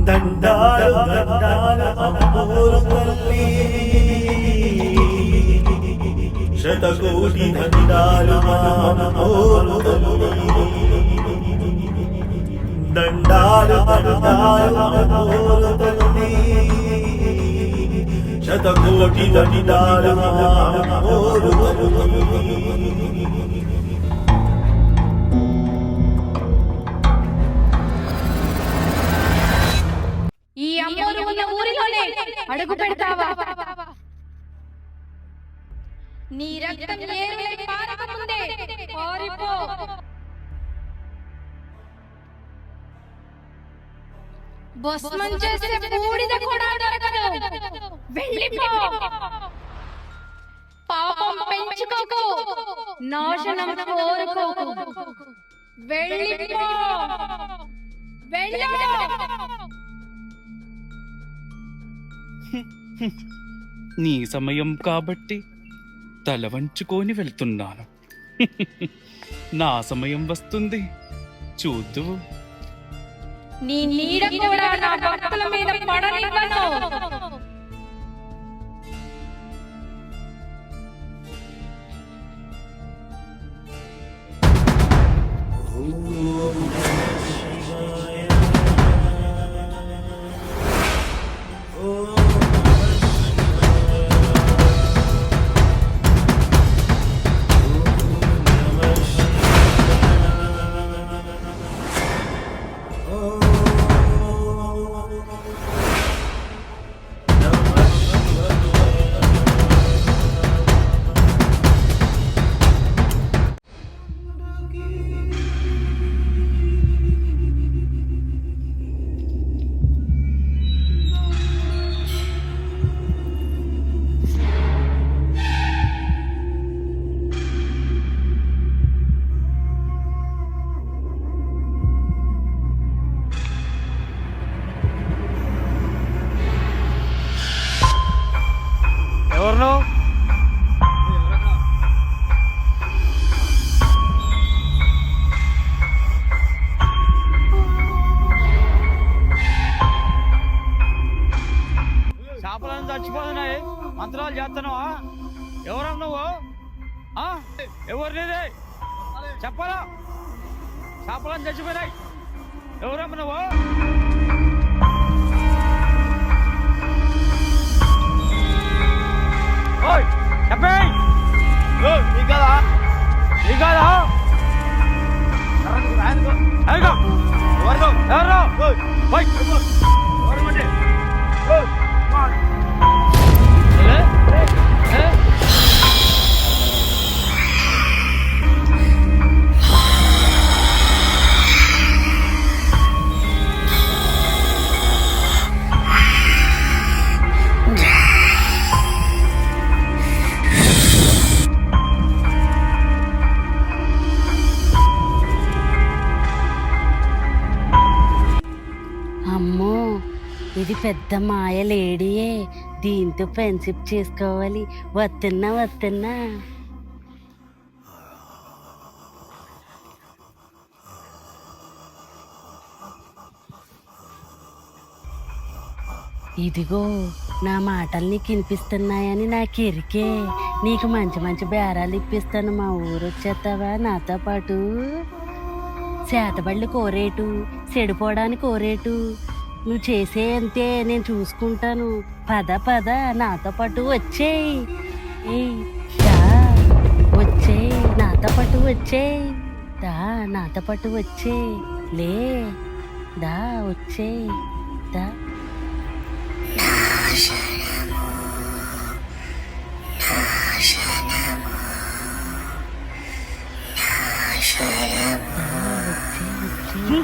దండాలు దండాలు అమ్మోరు తల్లి శతకోటి దండాలు అమ్మోరు తల్లి దండాలు దండాలు అమ్మోరు తల్లి శతకోటి దండాలు అమ్మోరు తల్లి అమ్మోరు ఉన్న ఊరిలోనే అడుగు పెడతావా? నీ రక్తం ఏరులై పారకముందే పారిపో. భస్మం చేసే బూడిద కూడా దొరకదు. వెళ్ళిపో. పాపం పెంచుకోకు. నాశనం కోరుకోకు. వెళ్ళిపో. వెళ్ళిపో. నీ సమయం కాబట్టి తల వంచుకొని వెళ్తున్నాను. నా సమయం వస్తుంది. చూద్దువు. నీ నీడ కూడా నా భక్తుల మీద పడనివ్వను చేపలను చచ్చిపోయినాయి. ఎవరమ్మ నువ్వు? ఓయ్ చెప్పేయ్ ఓయ్ నీకు కదా? నీకు కదా? ఎవరు ఎవరు? ఎవరు? ఎవరు ఎవరు పెద్ద మాయ లేడీయే దీంతో ఫ్రెండ్షిప్ చేసుకోవాలి. వస్తున్నా వస్తున్నా ఇదిగో నా మాటలు నీకు వినిపిస్తున్నాయని నాకు ఎరికే నీకు మంచి మంచి బేరాలు ఇప్పిస్తాను మా ఊరు వచ్చేస్తావా నాతో పాటు? చేతబళ్ళు కోరేటు చెడిపోవడానికి కోరేటు. నువ్వు చేసే అంతే నేను చూసుకుంటాను. పద పద నాతో పాటు వచ్చేయి. ఏయ్ వచ్చేయి. నాతో పాటు వచ్చేయి. దా నాతో పాటు వచ్చేయి. లే దా వచ్చేయి. దా. వచ్చే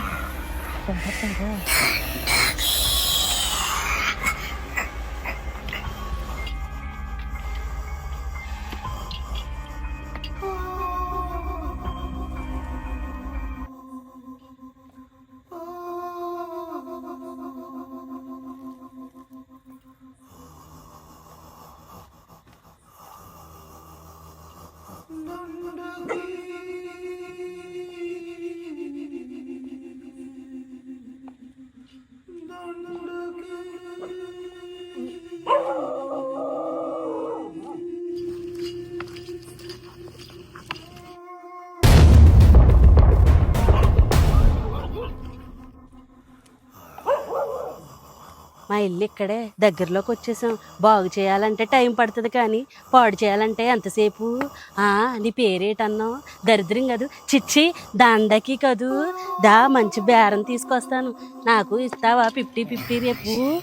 ఇల్లు ఇక్కడే దగ్గరలోకి వచ్చేసాం. బాగు చేయాలంటే టైం పడుతుంది కానీ పాడు చేయాలంటే ఎంతసేపు? ఆ, నీ పేరేటన్నావు? దరిద్రం కాదు. చిచ్చి దండకి కదూ. దా మంచి బేరం తీసుకొస్తాను. నాకు ఇస్తావా ఫిఫ్టీ ఫిఫ్టీ రేపు?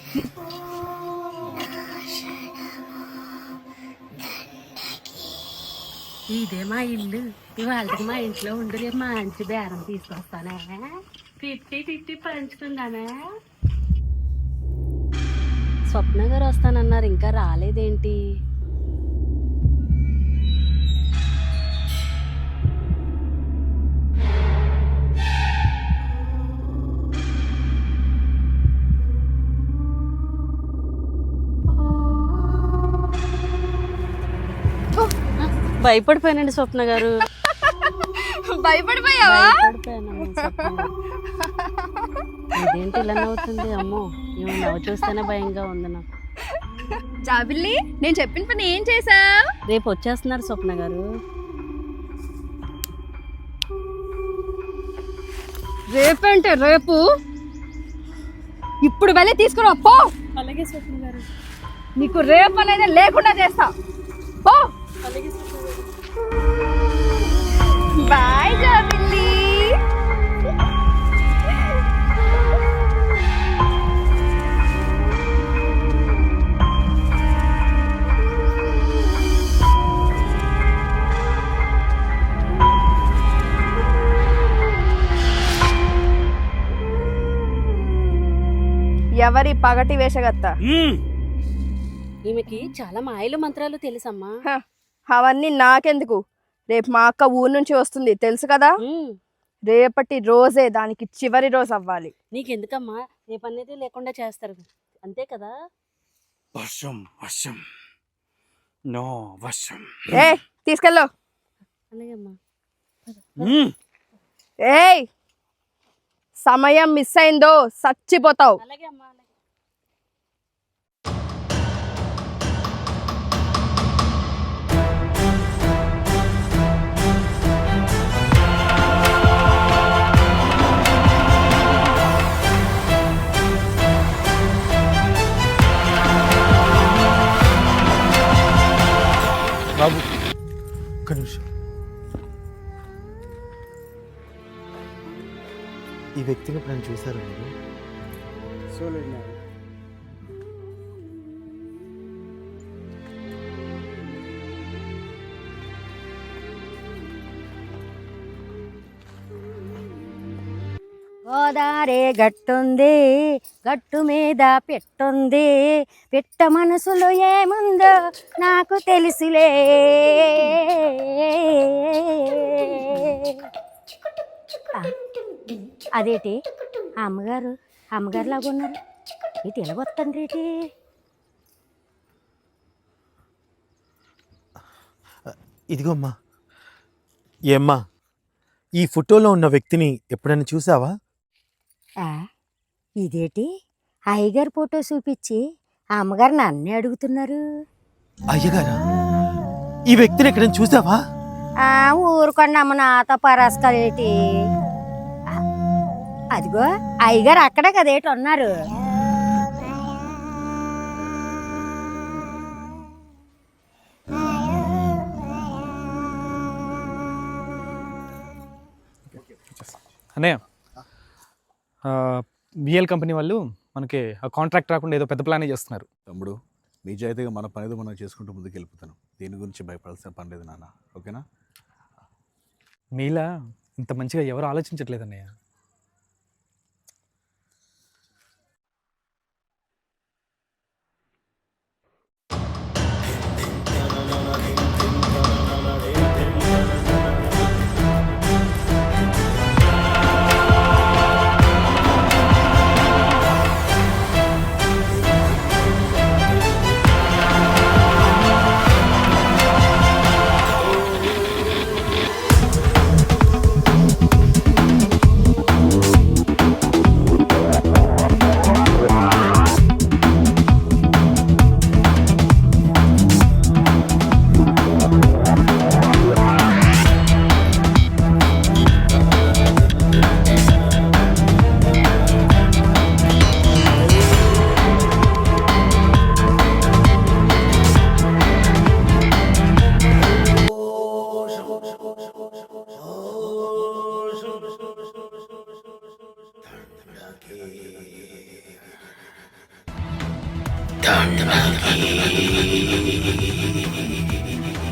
ఇదే మా ఇల్లు. ఇవాళకి మా ఇంట్లో ఉండి రేపు మంచి బేరం తీసుకొస్తానే. ఫిఫ్టీ ఫిఫ్టీ పంచుకుందామే స్వప్న గారు వస్తానన్నారు. ఇంకా రాలేదేంటి? భయపడిపోయానండి స్వప్న గారు. భయపడిపోయావా. ఇదేంటి ఇలా నవ్వుతుంది? అమ్మో ఏమో నవ్వు చూస్తేనే భయంగా ఉంది నాకు. జాబిల్లి నేను చెప్పిన పని ఏం చేసావు రేపు వచ్చేస్తున్నారు స్వప్న గారు. రేపంటే రేపు? ఇప్పుడు వెళ్ళి తీసుకురా పో. అలాగే స్వప్న గారు. నీకు రేపు అనేది లేకుండా చేస్తా. పో. బాయ్ జాబిల్లి. ఎవరి పగటి వేషగత్త? ఈమెకి చాలా మాయలు మంత్రాలు తెలుసమ్మా. హ, అవన్నీ నాకెందుకు? రేపు మా అక్క ఊరు నుంచి వస్తుంది తెలుసు కదా? రేపటి రోజే దానికి చివరి రోజు అవ్వాలి. నీకెందుకమ్మా? రేపు అనేది లేకుండా చేస్తారు. అంతే కదా? వశం వశం నో వశం ఏ తీసుకెళ్ళు. అలాగే అమ్మా మ్మ్. ఏయ్! సమయం మిస్ అయిందో చచ్చిపోతావు. అలాగే అమ్మా మారే గట్టుంది గట్టు మీద పెట్టుంది. పెట్ట మనసులో ఏముందో నాకు తెలుసులే. అదేటి? అమ్మగారు అమ్మగారు లాగా ఉన్నారు. ఇటు ఎలాగొస్తుంది రేటి ఇదిగోమ్మా ఏమ్మా ఈ ఫోటోలో ఉన్న వ్యక్తిని ఎప్పుడైనా చూసావా? ఇదేటి? అయ్యగారు ఫోటో చూపించి ఆ అమ్మగారు నన్నే అడుగుతున్నారు. అయ్యగారా? ఈ వ్యక్తిని ఎక్కడైనా చూసావా? ఆ ఊరుకోండి అమ్మ నాతో పరాస్కలేటి అదిగో అయ్యగారు అక్కడే కదేటి ఉన్నారు? అన్నయ్య బిఎల్ కంపెనీ వాళ్ళు మనకి ఆ కాంట్రాక్ట్ రాకుండా ఏదో పెద్ద ప్లానే చేస్తున్నారు. తమ్ముడు నిజాయితీగా మన పని ఏదో మనం చేసుకుంటూ ముందుకు వెళ్ళిపోతాను దీని గురించి భయపడాల్సిన పని లేదు నాన్న. ఓకేనా? మీలా ఇంత మంచిగా ఎవరు ఆలోచించట్లేదు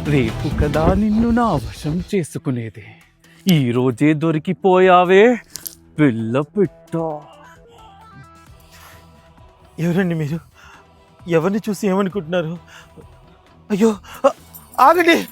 రేపు కదా నిన్ను నా వశం చేసుకునేది. ఈరోజే దొరికిపోయావే. పిల్ల పిట్ట. ఎవరండి మీరు? ఎవరిని చూసి ఏమనుకుంటున్నారు? అయ్యో ఆగండి.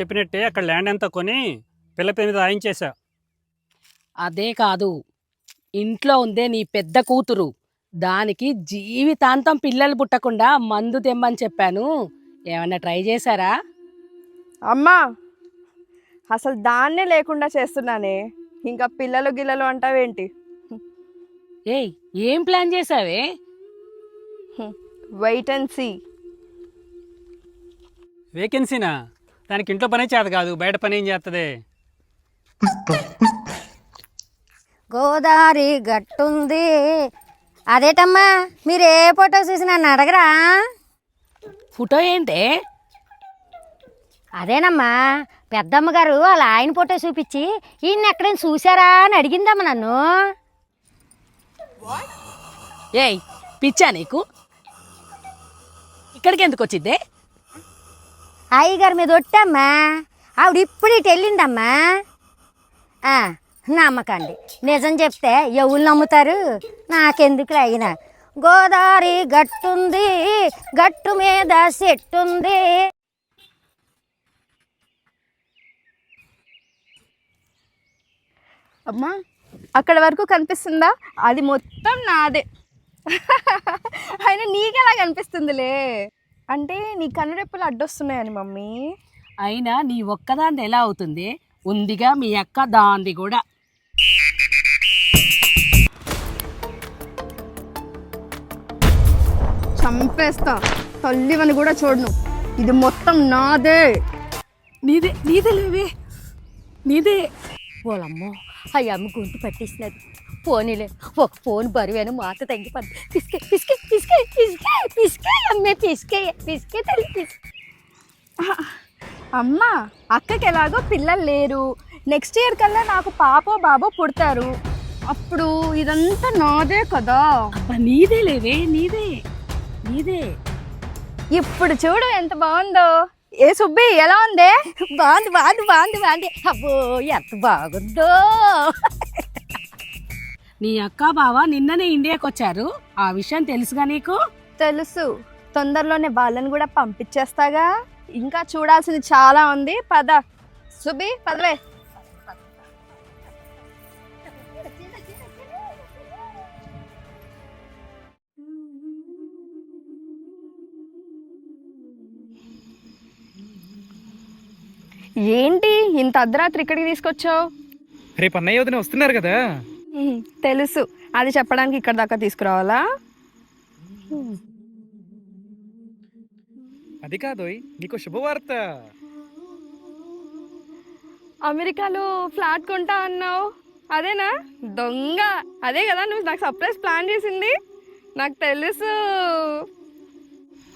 చెప్పినట్టే అక్కడ ల్యాండ్ అంతా కొని పిల్ల పేరు మీద రాయించేశా. అదే కాదు. ఇంట్లో ఉందే నీ పెద్ద కూతురు. దానికి జీవితాంతం పిల్లలు పుట్టకుండా మందు తెమ్మని చెప్పాను. ఏమన్నా ట్రై చేశారా? అమ్మా! అసలు దాన్నే లేకుండా చేస్తున్నానే. ఇంకా పిల్లలు గిల్లలు అంటావేంటి? ఏయ్ ఏం ప్లాన్ చేసావే వెయిట్ అండ్ సీ వేకెన్సీనా దానికి ఇంట్లో పనే చేత కాదు బయట పని ఏం చేస్తుంది గోదావరి గట్టుంది. అదేటమ్మా మీరు ఏ ఫోటో చూసి నన్ను అడగరా? ఫోటో ఏంటే? అదేనమ్మా పెద్దమ్మ గారు వాళ్ళ ఆయన ఫోటో చూపించి ఈయన ఎక్కడైనా చూసారా అని అడిగిందమ్మ నన్ను. ఏయ్ పిచ్చా నీకు? ఇక్కడికి ఎందుకు వచ్చిద్దే అయ్యగారి మీద ఒట్టమ్మా? ఆవిడ ఇప్పుడు ఇటు వెళ్ళిందమ్మా నమ్మకండి. నిజం చెప్తే ఎవరు నమ్ముతారు? నాకెందుకు అయినా. గోదావరి గట్టుంది గట్టు మీద చెట్టుంది అమ్మా అక్కడ వరకు కనిపిస్తుందా? అది మొత్తం నాదే. అయినా నీకెలా కనిపిస్తుందిలే? అంటే నీ కన్నురెప్పలు అడ్డొస్తున్నాయని మమ్మీ. అయినా నీ ఒక్కదాంది ఎలా అవుతుంది? ఉందిగా మీ అక్క దాంది కూడా. చంపేస్తా. తల్లివని కూడా చూడను. ఇది మొత్తం నాదే. నీదే నీదే లేవే. నీదే. పోలమ్మో అయ్యి అమ్మ గొంతు పట్టేసినది. పోనీలే. ఒక ఫోన్ బరువేను మాత తగ్గిపోద్ది. పిసికే పిసికే పిసికే పిసికే పిసికే అమ్మే పిసికే పిసికే తల్లి పిసికే. అమ్మా అక్కకి ఎలాగో పిల్లలు లేరు. నెక్స్ట్ ఇయర్ కల్లా నాకు పాపో బాబో పుడతారు. అప్పుడు ఇదంతా నాదే కదా. అబ్బా నీదే లేవే నీదే నీదే. ఇప్పుడు చూడు ఎంత బాగుందో. ఏ సుబ్బి ఎలా ఉందే? బాగుంది బాగుంది బాగుంది బాగుంది. అబ్బో ఎంత బాగుందో. నీ అక్క బావ నిన్ననే ఇండియాకి వచ్చారు ఆ విషయం తెలుసుగా నీకు? తెలుసు. తొందరలోనే వాళ్ళని కూడా పంపించేస్తాగా. ఇంకా చూడాల్సింది చాలా ఉంది. పద. సుబ్బి పదవే. ఏంటి ఇంత అర్ధరాత్రి ఇక్కడికి తీసుకొచ్చావు? రేపు అన్నయ్య వదిన వస్తున్నారు కదా. తెలుసు. అది చెప్పడానికి ఇక్కడ దాకా తీసుకురావాలా? అది కాదోయ్ నీకు శుభవార్త. అమెరికాలో ఫ్లాట్ కొంటా అన్నావు? అదేనా? దొంగ. అదే కదా నువ్వు నాకు సర్ప్రైజ్ ప్లాన్ చేసింది. నాకు తెలుసు.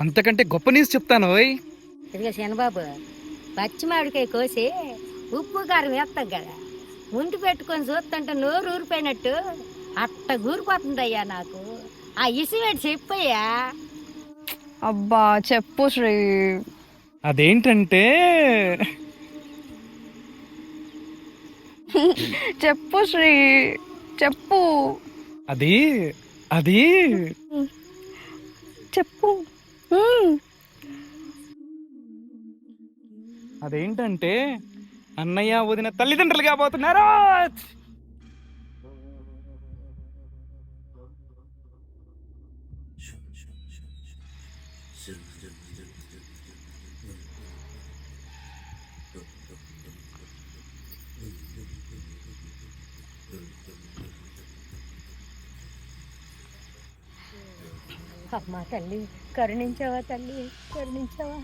అంతకంటే గొప్ప న్యూస్ చెప్తాను ఇదిగో శనబాబు పచ్చి మామిడికాయ కోసి ఉప్పు కారం వేస్తాం కదా. ముందు పెట్టుకొని చూస్తుంటే నోరు ఊరిపోయినట్టు అట్ట ఊరిపోతుందయ్యా నాకు. ఆ ఇసువేటి చెప్పయ్యా. అబ్బా చెప్పు శ్రీ. అదేంటంటే చెప్పు శ్రీ చెప్పు. అది అది. చెప్పు. అదేంటంటే అన్నయ్య వదిన తల్లిదండ్రులు కాబోతున్నారు. అమ్మా తల్లి కరుణించావా తల్లి కరుణించావా?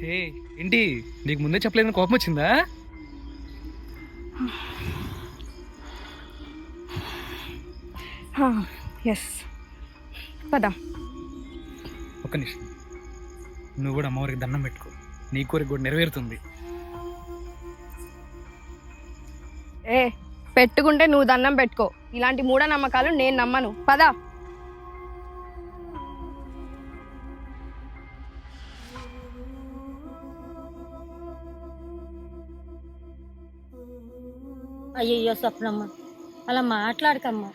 హే ఏంటి? నీకు ముందే చెప్పలేదని కోపం వచ్చిందా? ఎస్ పద. ఒక్క నిమిషం. నువ్వు కూడా అమ్మవారికి దండం పెట్టుకో. నీ కోరిక కూడా నెరవేరుతుంది. ఏ పెట్టుకుంటే నువ్వు దండం పెట్టుకో. ఇలాంటి మూఢనమ్మకాలు నేను నమ్మను. పద. అయ్యయ్యో స్వప్నమ్మ అలా మాట్లాడకమ్మా.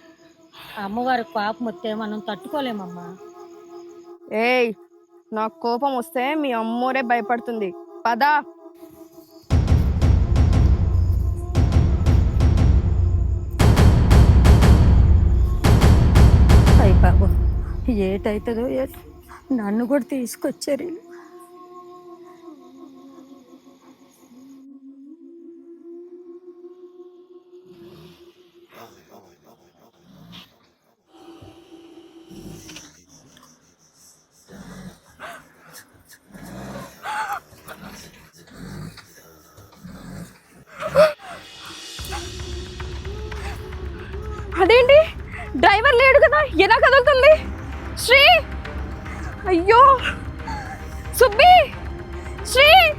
అమ్మవారి కోపం వస్తే మనం తట్టుకోలేమమ్మా. ఏయ్ నాకు కోపం వస్తే మీ అమ్మోరే భయపడుతుంది. పద. అయ్య బాబు ఏటవుతుందో ఏట నన్ను కూడా తీసుకొచ్చారు డ్రైవర్ లేడు కదా ఎలా కదులుతుంది? శ్రీ! అయ్యో! సుబ్బి! శ్రీ!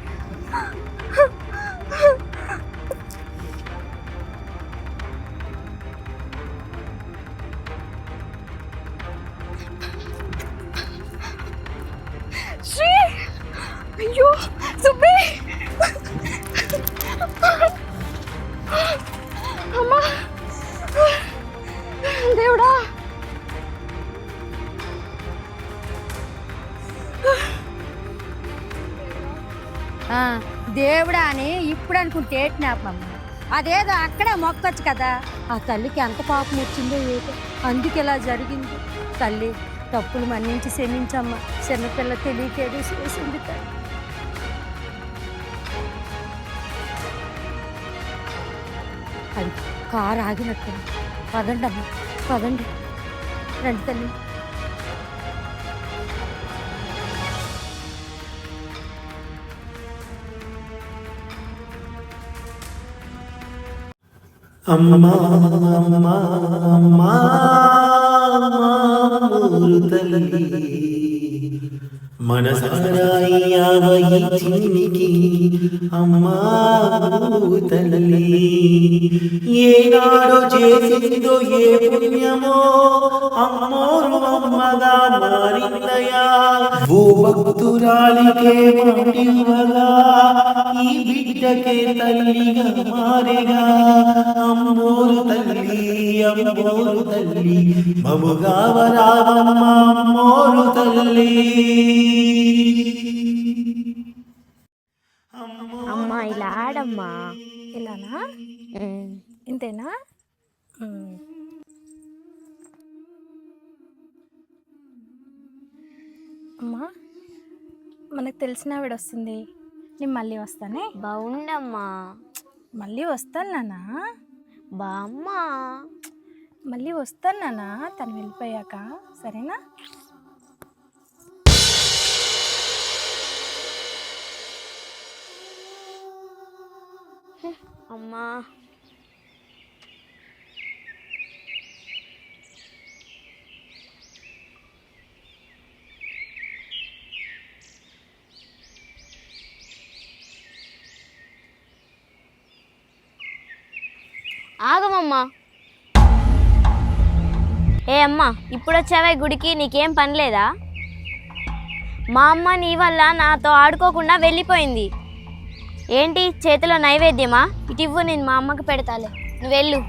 ఇప్పుడు అనుకుంటే అదేదో అక్కడే మొక్కొచ్చు కదా. ఆ తల్లికి ఎంత పాపం వచ్చిందో ఏదో అందుకు ఇలా జరిగింది. తల్లి తప్పులు మన్నించి క్షమించమ్మ. చిన్నపిల్ల తెలియకేదో చేసింది తల్లి. అది కారు ఆగినట్టు పదండి అమ్మ పదండి. రండి తల్లి. అమ్మా అమ్మా అమ్మా ఊరు తల్లి మనసారాయి చిన్నికి అమ్మా తల్లి ఏనాడో చేసిందో ఏ పుణ్యమో అమ్మోరు అమ్మగా మారిందయా ఓ భక్తురాలికే మాటివ్వగా ఈ బిడ్డకే తల్లిగా మారేగా అమ్మోరు తల్లి అమ్మోరు తల్లి మముగా వరావమ్మ అమ్మోరు తల్లి అమ్మా ఇలా ఆడమ్మా ఇలానా ఇంతేనా అమ్మా మనకు తెలిసిన ఆవిడ వస్తుంది. నేను మళ్ళీ వస్తానే? బాగుండమ్మా. మళ్ళీ వస్తాను నాన్న. బామ్మా. మళ్ళీ వస్తాను నాన్న తను వెళ్ళిపోయాక. సరేనా? అమ్మా. వెళ్దామమ్మా ఏ అమ్మా ఇప్పుడు వచ్చావే గుడికి? నీకేం పని లేదా? మా అమ్మ నీ వల్ల నాతో ఆడుకోకుండా వెళ్ళిపోయింది. ఏంటి? చేతిలో నైవేద్యమా? ఇటు ఇవ్వు నేను మా అమ్మకి పెడతాలే. నువ్వు వెళ్ళు.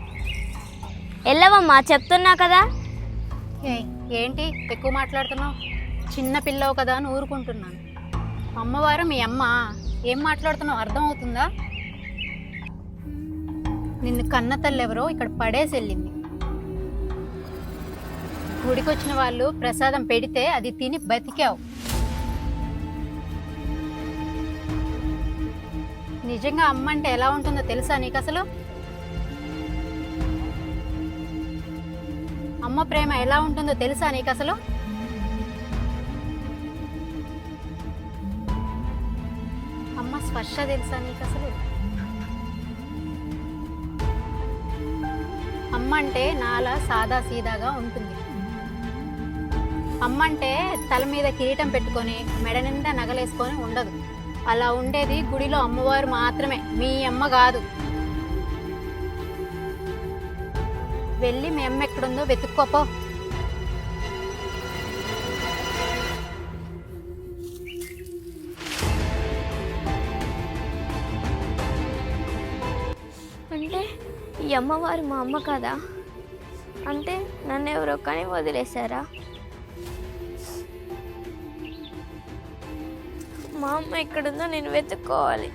వెళ్ళవమ్మా చెప్తున్నా కదా. ఏంటి? ఎక్కువ మాట్లాడుతున్నావు? చిన్న పిల్లవు కదా అని ఊరుకుంటున్నాను. అమ్మవారు మీ అమ్మ. ఏం మాట్లాడుతున్నావు? అర్థం అవుతుందా నిన్ను కన్న తల్లెవరో ఎవరో ఇక్కడ పడేసి వెళ్ళింది గుడికొచ్చిన వాళ్ళు ప్రసాదం పెడితే అది తిని బతికావు. నిజంగా అమ్మ అంటే ఎలా ఉంటుందో తెలుసా నీకు అసలు అమ్మ ప్రేమ ఎలా ఉంటుందో తెలుసా నీకు అసలు అమ్మ స్పర్శ తెలుసా నీకు అసలు అమ్మ అంటే నాలా సాదా సీదాగా ఉంటుంది. అమ్మ అంటే తల మీద కిరీటం పెట్టుకొని మెడ నిండా నగలేసుకొని ఉండదు. అలా ఉండేది గుడిలో అమ్మవారు మాత్రమే మీ అమ్మ కాదు. వెళ్ళి మీ అమ్మ ఎక్కడుందో వెతుక్కోపో అంటే ఈ అమ్మవారు మా అమ్మ కదా? అంటే నన్ను ఎవరో కానీ వదిలేశారా? మా అమ్మ ఎక్కడుందో నేను వెతుక్కోవాలి.